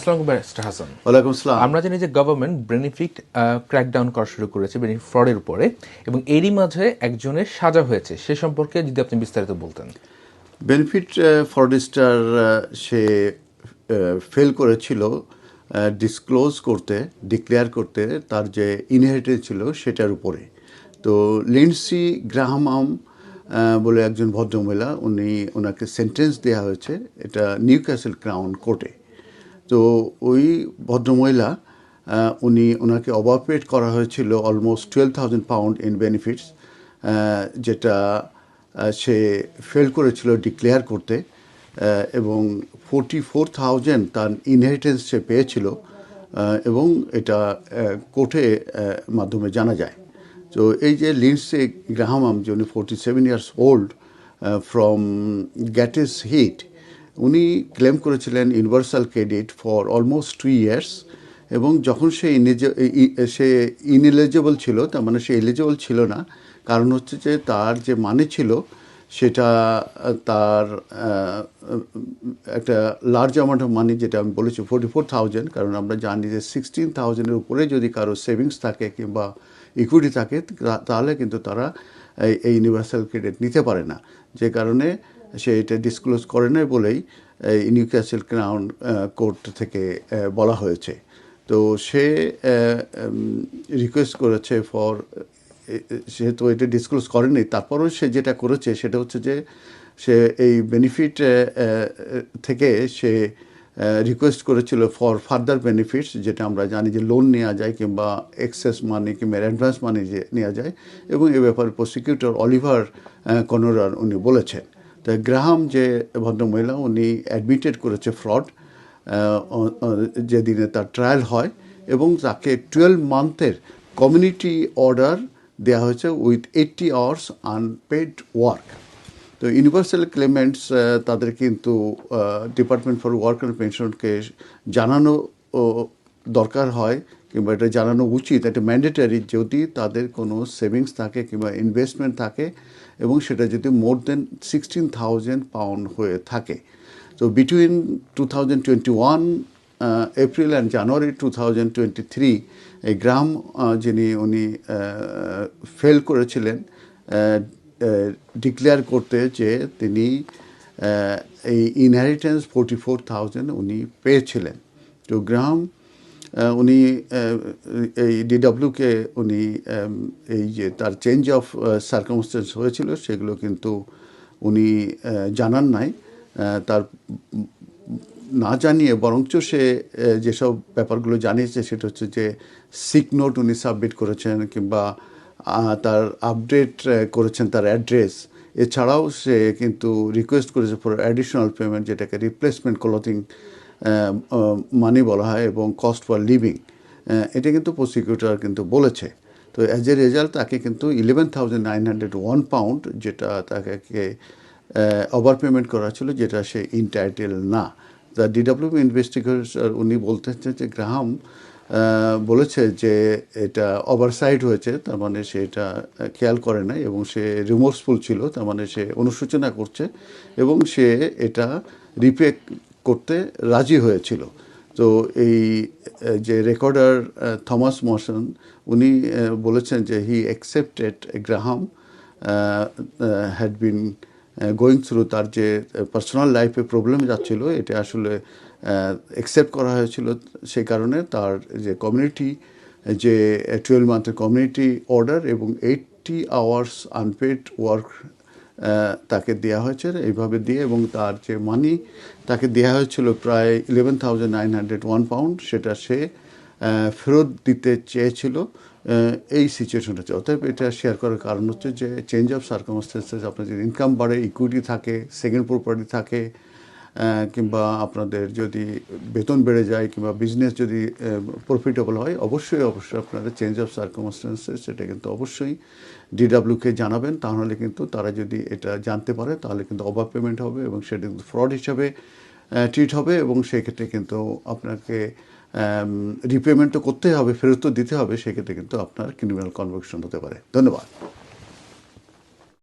আসসালামু ব্যারিস্টার হাসান। ওয়ালাইকুম আসসালাম। আমরা জানি যে গভর্নমেন্ট বেনিফিট ক্র্যাকডাউন করা শুরু করেছে বেনিফিট ফ্রডের উপরে এবং এরই মাঝে একজনের সাজা হয়েছে। সে সম্পর্কে যদি আপনি বিস্তারিত বলতেন। বেনিফিট ফরডিস্টার সে ফেল করেছিল ডিসক্লোজ করতে ডিক্লেয়ার করতে তার যে ইনহেরিটেন্স ছিল সেটার উপরে। তো লিন্সি গ্রাহামাম বলে একজন ভদ্রমহিলা উনি ওনাকে সেন্টেন্স দেওয়া হয়েছে এটা নিউ ক্যাসেল ক্রাউন কোর্টে তো ওই ভদ্রমহিলা উনি ওনাকে অবাপেট করা হয়েছিল almost twelve thousand pound in benefits যেটা সে ফেল করেছিল ডিক্লেয়ার করতে এবং ফোরটি ফোর থাউজেন্ড তার ইনহেরিটেন্স সে পেয়েছিল এবং এটা কোর্টে মাধ্যমে জানা যায়। তো এই যে লিন্সে গ্রাহামাম যে উনি forty seven years old from Gateshead উনি ক্লেম করেছিলেন universal credit for almost two years, এবং যখন সে সে ইনএলিজেবল ছিল, তার মানে সে এলিজেবল ছিল না, কারণ হচ্ছে যে তার যে মানে ছিল, সেটা তার একটা লার্জ অ্যামাউন্ট অফ মানি যেটা আমি বলেছি ফোর্টি ফোর থাউজেন্ড কারণ আমরা জানি যে সিক্সটিন থাউজেন্ডের উপরে যদি কারও সেভিংস থাকে কিংবা ইকুইটি থাকে তাহলে কিন্তু তারা এই ইউনিভার্সাল ক্রেডিট নিতে পারে না। যে কারণে সে এটা ডিসক্লোজ করে নাই বলেই নিউক্যাসেল ক্রাউন কোর্ট থেকে বলা হয়েছে। তো সে রিকোয়েস্ট করেছে ফর সে তো এটা ডিসক্লোজ করেনি তারপরেও সে যেটা করেছে সেটা হচ্ছে যে, সে এই বেনিফিট থেকে সে রিকোয়েস্ট করেছিল ফর ফার্দার বেনিফিটস যেটা আমরা জানি যে লোন নেওয়া যায় কিংবা এক্সেস মানি কিংবা অ্যাডভান্স মানি যে নেওয়া যায়, এবং এ ব্যাপারে প্রসিকিউটর অলিভার কনোরার উনি বলেছেন। তো গ্রাহাম যে ভদ্রমহিলা উনি অ্যাডমিটেড করেছে ফ্রড যেদিনে তার ট্রায়াল হয় এবং তাকে টুয়েলভ মান্থের কমিউনিটি অর্ডার দেওয়া হয়েছে with eighty hours unpaid work তো ইউনিভার্সাল ক্লেমেন্টস তাদের কিন্তু ডিপার্টমেন্ট ফর ওয়ার্ক অ্যান্ড পেনশনকে জানানো দরকার হয় কিংবা এটা জানানো উচিত, এটা ম্যান্ডেটারি যদি তাদের কোনো সেভিংস থাকে কিংবা ইনভেস্টমেন্ট থাকে এবং সেটা যদি more than sixteen thousand pound হয়ে থাকে। তো between two thousand twenty one April and January two thousand twenty three এই গ্রাম যিনি উনি ফেল করেছিলেন ডিক্লেয়ার করতে যে তিনি এই ইনহেরিটেন্স ফোর্টি ফোর থাউজেন্ড উনি পেয়েছিলেন। তো গ্রাম উনি এই ডিডাব্লিউকে উনি এই যে তার চেঞ্জ অফ সার্কামস্টেন্স হয়েছিল, সেগুলো কিন্তু উনি জানান নাই। তার না জানিয়ে বরঞ্চ সে যেসব ব্যাপারগুলো জানিয়েছে, সেটা হচ্ছে যে সিক নোট উনি সাবমিট করেছেন কিংবা তার আপডেট করেছেন তার অ্যাড্রেস এছাড়াও সে কিন্তু রিকোয়েস্ট করেছে ফর অ্যাডিশনাল পেমেন্ট যেটাকে রিপ্লেসমেন্ট ক্লথিং মানি বলা হয় এবং কস্ট ফর লিভিং এটা কিন্তু প্রসিকিউটর কিন্তু বলেছে। তো অ্যাজ এ রেজাল্ট তাকে কিন্তু eleven thousand nine hundred one pound যেটা তাকে ওভার পেমেন্ট করা ছিল যেটা সে ইনটাইটেল না। দ্য ডিডাব্লিউ ইনভেস্টিগেটর উনি বলতেছেন যে গ্রাহাম বলেছে যে এটা ওভারসাইড হয়েছে, তার মানে সে এটা খেয়াল করে নাই এবং সে রিমোর্সফুল ছিল, তার মানে সে অনুশোচনা করছে এবং সে এটা রিপে করতে রাজি হয়েছিল। তো এই যে রেকর্ডার থমাস মশন উনি বলেছেন যে he accepted Graham had been going through তার যে পার্সোনাল লাইফে প্রবলেম যাচ্ছিল, এটা আসলে অ্যাকসেপ্ট করা হয়েছিল সেই কারণে তার যে কমিউনিটি যে টুয়েলভ মান্থের কমিউনিটি অর্ডার এবং এইটটি আওয়ার্স আনপেড ওয়ার্ক তাকে দেওয়া হয়েছে, এইভাবে দিয়ে এবং তার যে মানি তাকে দেওয়া হয়েছিল প্রায় eleven thousand nine hundred one pound সেটা সে ফেরত দিতে চেয়েছিল এই সিচুয়েশনটা হচ্ছে অতএব এটা শেয়ার করার কারণ হচ্ছে যে চেঞ্জ অফ সার্কামস্টেন্সেস আপনার যদি ইনকাম বাড়ে ইকুইটি থাকে সেকেন্ড প্রপার্টি থাকে কিংবা আপনাদের যদি বেতন বেড়ে যায় কিংবা বিজনেস যদি প্রফিটেবল হয়, অবশ্যই অবশ্যই আপনাদের চেঞ্জ অফ সার্কামস্টেন্সেস সেটা কিন্তু অবশ্যই ডিডাব্লিউকে জানাবেন। তাহলে কিন্তু তারা যদি এটা জানতে পারে, তাহলে কিন্তু ওভার পেমেন্ট হবে এবং সেটা কিন্তু ফ্রড হিসাবে ট্রিট হবে এবং সেক্ষেত্রে কিন্তু আপনাকে রিপেমেন্ট তো করতেই হবে, ফেরত তো দিতে হবে, সেক্ষেত্রে কিন্তু আপনার ক্রিমিনাল কনভিকশন হতে পারে। ধন্যবাদ।